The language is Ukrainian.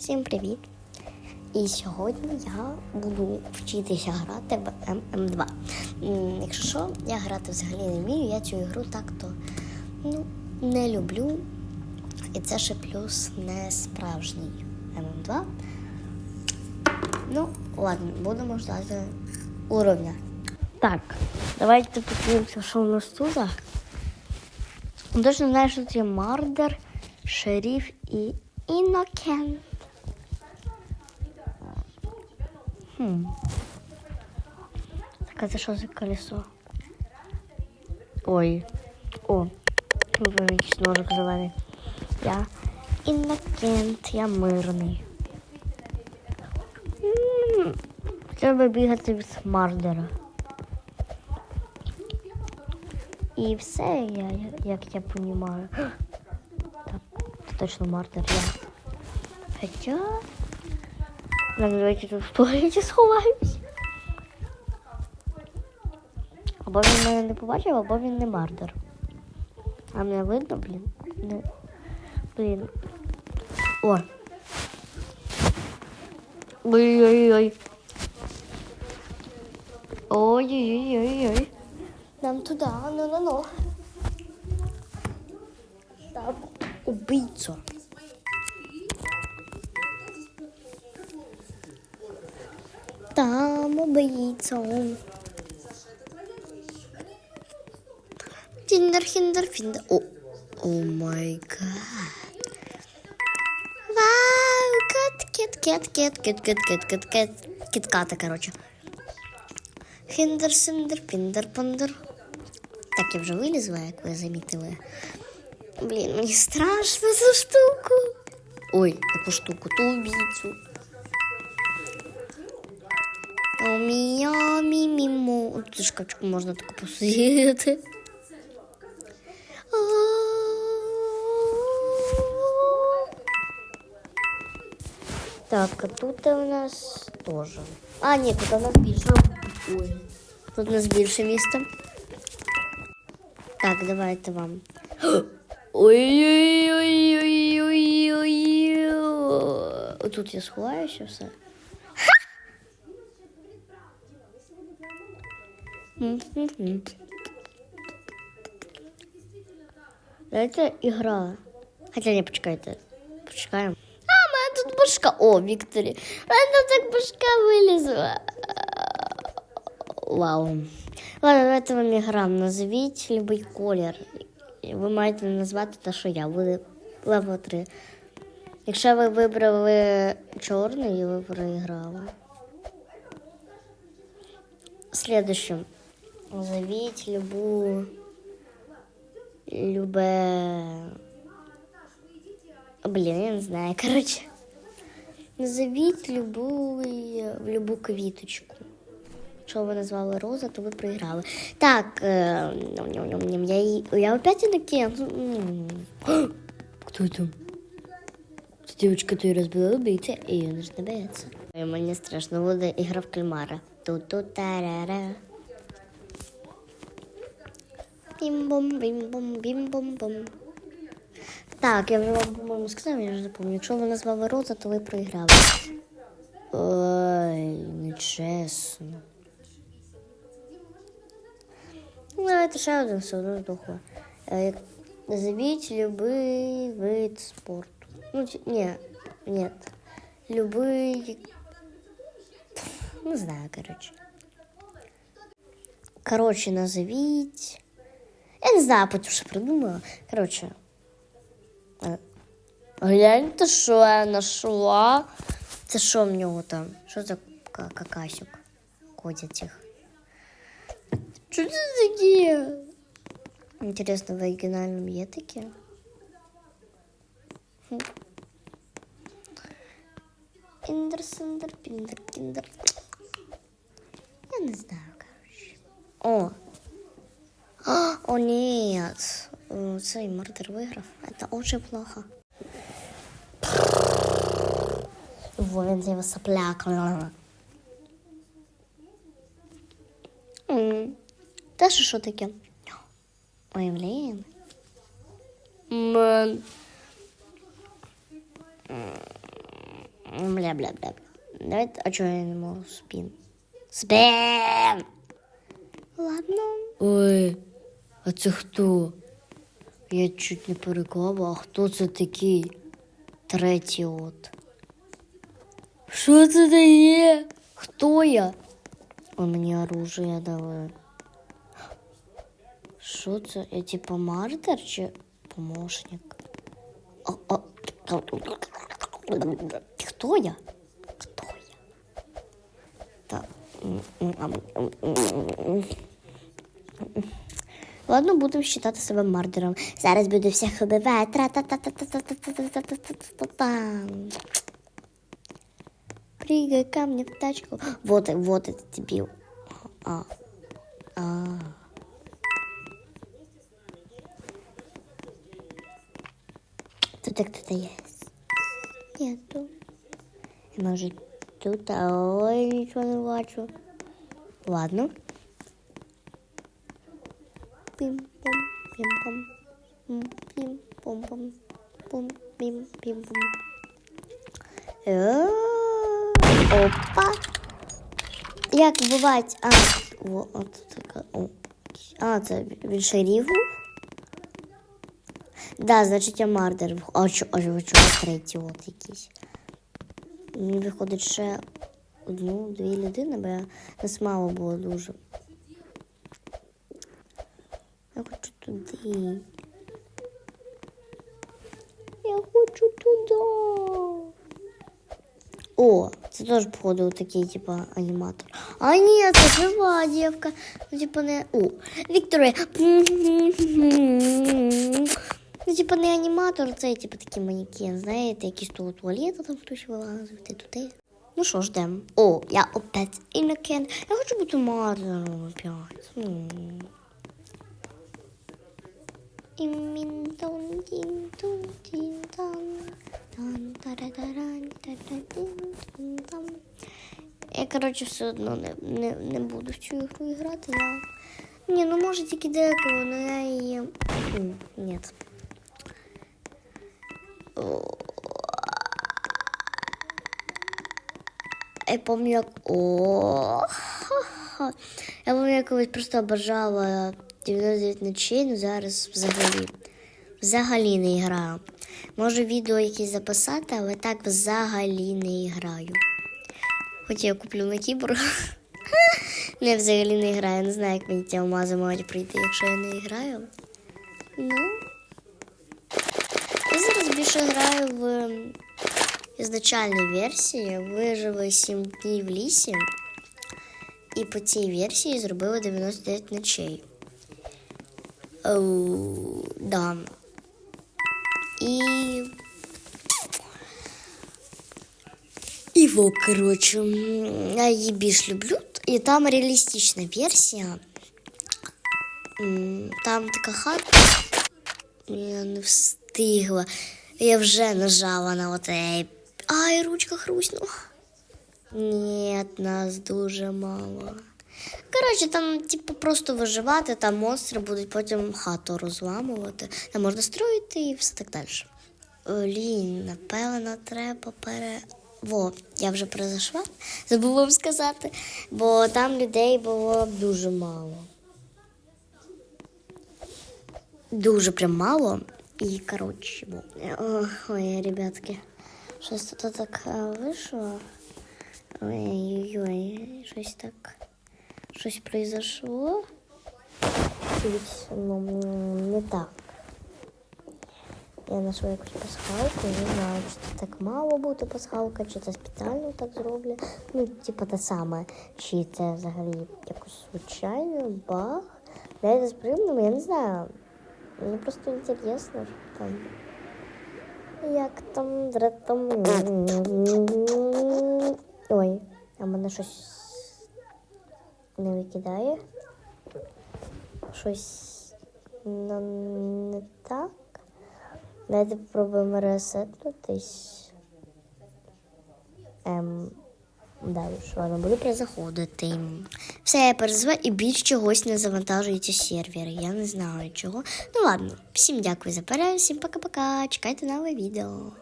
Всім привіт! І сьогодні я буду вчитися грати в ММ2. Якщо що, я грати взагалі не вмію, я цю ігру так-то ну, не люблю. І це ще плюс не справжній ММ2. Ну, ладно, будемо ждати уровня. Так, давайте подивимося, що у нас тут. Точно знаю, що це Мардер, Шериф і Інокент. Хм. Так, а це що за колесо? Ой. О, якийсь ножик зелений. Я Інокент, я мирний. М, Треба бігати від Мардера. І все, я, як я розумію. Так, це точно мартер я. Хоча. Давайте тут в туалеті сховаюсь. Або він мене не побачив, або він не мардер. А мене видно, блін. Не. Блін. О. Ой-ой-ой. Ой-ой-ой-ой. Нам туди, ну ну ну. Там убийця. Тіндер, хіндер, фіндер. О, о май гад. Вау, кет, кет, кет, кет, кет, кет, кет, кет, кет, кітката, короче. Хіндер, синдер, піндер, пандер. Так, я вже вилізла, як ви замітили. Блін, мені страшно за штуку. Ой, яку штуку, ту убійцю. Мія, мі, мімо. Тут шкафчику можна таку посидіти. Так, а тут у нас тоже. А, ні, тут у нас більше. Ой. Тут у нас більше місця. Так, давайте вам. Ой-ой-ой-ой-ой-ой. Тут я сховаюся все. Дайте ігра. Хоча не почекайте. Почекаємо. А, у мене тут башка. О, Вікторі. У мене так башка вилізла. Вау. Ладно, давайте вам ігра. Назвіть любий колір. Ви маєте назвати те, що я. Ви лево 3. Якщо ви вибрали чорний, ви проіграли. Следующее. Назовіть любу, любе. Блін, я не знаю, коротше. Назовіть любу, любу квіточку. Що ви назвали Роза, то ви проіграли. Так, е, я її... Я опять накину. Кто там? Девочка, ты разбила убийца, и ее нужно бояться. Мне страшно, вода ігра в кальмара. Ту-ту-тарара. Бім-бом, бім-бом, бім-бом-бом. Так, я вже вам, по-моєму, сказав, я вже запомню. Якщо ви назвали Роза, то ви проіграли. Ой, нечесно. Ну, давайте ще один все одно дохло. Е, Назовіть любий вид спорту. Ну, чи- ні, нет. Любий... Не знаю, короче. Короче, назовіть. Я не знаю, потім що придумала. Короче. е, Гляньте, що я нашла. Це що в нього там? Що за ка- какасюк? Ходять їх. Що це таке? Інтересно, в оригінальному є таке? Хм. Піндер, синдер, піндер, кіндер. Я не знаю, короче. О! А, О, нет. О, Цей мордер виграв. Это очень плохо. Воин за его сопляк. М, Та що що таке? Ой, блін. Мен. Бля-бля-бля. Давайте, а чого я не можу спін? Спін! Ладно. Ой, А це хто? Я чуть не переклала, а хто це такий? Третій от. Що це таке? Хто я? Он мені оружие дали. Що це? Я типа мардер чи помощник? А... Хто я? Хто я? Так. Ладно, будемо вважати себе мардером. Зараз буду всіх. Тра-та-та-та-та-та-та-та-та-та-та-та. Прыгай ко мне в тачку. Вот, вот этот дебил. А. А. Тут кто-то есть. Нету. Может, тут, ой, ничего не бачу. Ладно. Пим-пом, пим-пом. М, Пим-пом-пом. Пум, пим-пим-пом. Е, Опа. Як бувають? А, о, от така. О. А, це він шериф? Да, значить я мардер. А чо, а чого чого третій от якийсь? Мені виходить ще одну-дві людини, бо я нас мало було дуже. Я хочу туди. Я хочу туди. О, це теж, походу, такий, типа, аніматор. А ні, це жива дівка. Ну, типа, не. О, Вікторія. Ну, типа, не аніматор, це, типа, такий манікен, знаєте, якийсь того туалету там хтось вилазив, ти туди. Ну що, ж ждем. О, я опять інокен. Я хочу бути мардером опять. М. Імін-тон, тін-тон, тін-тон. Тан, тарадаран, тарадин-тон-тон. Я, коротше, все одно не, не, не буду в цю ігру грати. Я... Ні, ну може тільки деколи, але я її... Ні. Я пам'ятаю, як... Я пам'ятаю, я колись просто обожала 99 ночей, ну зараз взагалі. Взагалі не граю. Можу відео якісь записати, але так взагалі не граю. Хоч я куплю на кіборг. Не взагалі не граю. Не знаю, як мені ті алмази мають прийти, якщо я не граю. Ну. Я зараз більше граю в ізначальній версії. Вижили 7 днів в лісі. І по цій версії зробили 99 ночей. Э, да. И... И вот, короче, я ебиш люблю. И там реалистичная версия. Там такая хатка. Я не встигла. Я уже нажала на вот ей. Ай, ручка хрустнула. Нет, нас дуже мало. Коротше, там, типу, просто виживати, там монстри будуть потім хату розламувати. Там можна строїти і все так далі. Олін, напевно, треба пере. Во, я вже перезайшла, забув вам сказати, бо там людей було дуже мало. Дуже прям мало. І, коротше, бо... Ой, ребятки, щось тут так е, вийшло. Ой-ой-ой, щось так. Щось произошло. Ну, не так. Я знайшла якусь пасхалку, не знаю, чи це так мало бути пасхалка, чи це спеціально так зроблять. Ну, типу те саме, чи це взагалі якось звичайно, баг. Дайте спрямнемо, я не знаю. Мені просто інтересно, що там. Як там дратом. Ой, а мене щось не викидає. Щось не так. Давайте попробуємо ресетнутись. Ем, далі що ладно, буду перезаходити. Все, я перезвав і більш чогось не завантажується сервер. Я не знаю чого. Ну ладно, всім дякую за перегляд, всім пока-пока. Чекайте нове відео.